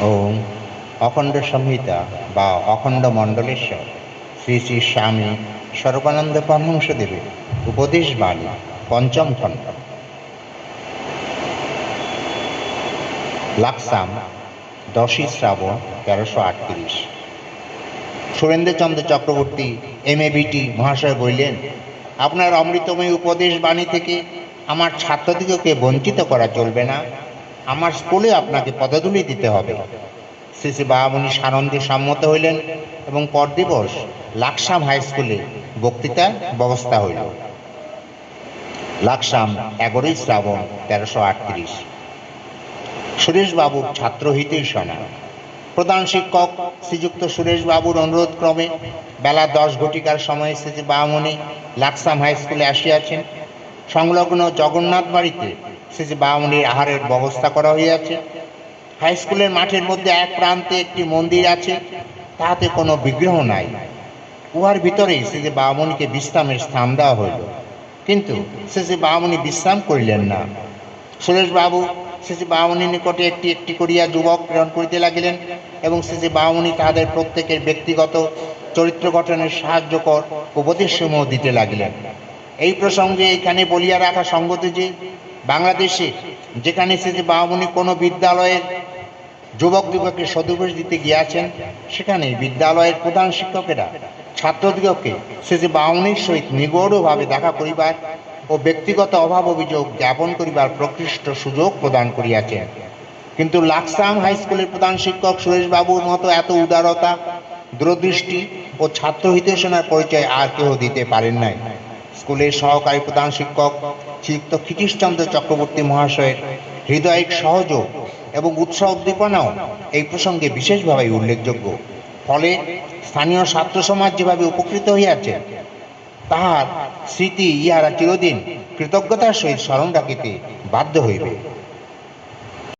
ওম অখণ্ড সংহিতা বা অখণ্ড মণ্ডলেশ্বর। শ্রী শ্রী স্বামী সর্বানন্দ পরমহংসদেবের উপদেশ বাণী, পঞ্চম খণ্ড। লাকসাম, দশই শ্রাবণ, তেরোশো আটত্রিশ। সুরেন্দ্রচন্দ্র চক্রবর্তী, এম এ বিটি মহাশয় বললেন, আপনার অমৃতময় উপদেশ বাণী থেকে আমার ছাত্রদিগকে বঞ্চিত করা চলবে না। আমার স্কুলে আপনাকে পদধূলি দিতে হবে। শ্রী বাবামণি সানন্দে সম্মত হইলেন এবং পরদিবস লাকসাম হাই স্কুলে বক্তৃতার ব্যবস্থা হইল। লাকসাম এগারোই শ্রাবণ তেরোশো আটত্রিশ। সুরেশবাবুর ছাত্র হিতৈষণা প্রধান শিক্ষক শ্রীযুক্ত সুরেশবাবুর অনুরোধ ক্রমে বেলা দশ ঘটিকার সময় শ্রী বামনি লাকসাম হাই স্কুলে আসিয়াছেন। সংলগ্ন জগন্নাথ বাড়িতে শ্রী বামনির আহারের ব্যবস্থা করা হইয়াছে। হাই স্কুলের মাঠের মধ্যে এক প্রান্তে একটি মন্দির আছে, তাহাতে কোনো বিগ্রহ নাই। উহার ভিতরেই শ্রী বামনিকে বিশ্রামের স্থান দেওয়া হইল। কিন্তু শ্রী বামনি বিশ্রাম করিলেন না। সুরেশবাবু শ্রী বামনির নিকটে একটি একটি করিয়া যুবক প্রেরণ করিতে লাগিলেন এবং শ্রী বামনি তাহাদের প্রত্যেকের ব্যক্তিগত চরিত্র গঠনের সাহায্যকর উপদেশসমূহ দিতে লাগিলেন। এই প্রসঙ্গে এখানে বলিয়া রাখা সঙ্গত যে, বাংলাদেশে যেখানে শ্রী বামনি কোনো বিদ্যালয়ের যুবক যুবককে সদুপদেশ দিতে গিয়াছেন, সেখানে বিদ্যালয়ের প্রধান শিক্ষকেরা, ছাত্রদিগকে শ্রী বামনির সহিত নিগূঢ়ভাবে দেখা করিবার ও ব্যক্তিগত অভাব অভিযোগ জ্ঞাপন করিবার প্রকৃষ্ট সুযোগ প্রদান করিয়াছেন। কিন্তু লাকসাম হাই স্কুলের প্রধান শিক্ষক সুরেশবাবুর মতো এত উদারতা, দূরদৃষ্টি ও ছাত্র হিতেশনার পরিচয় আর কেউ দিতে পারেন নাই। স্কুলের সহকারী প্রধান শিক্ষক শ্রীযুক্ত ক্ষিতীশচন্দ্র চক্রবর্তী মহাশয়ের হৃদয়িক সহযোগ এবং উৎসাহ উদ্দীপনাও এই প্রসঙ্গে বিশেষভাবে উল্লেখযোগ্য। ফলে স্থানীয় ছাত্র সমাজ যেভাবে উপকৃত হইয়াছে, তাহার স্মৃতি ইহারা চিরদিন কৃতজ্ঞতার সহিত স্মরণ রাখিতে বাধ্য হইবে।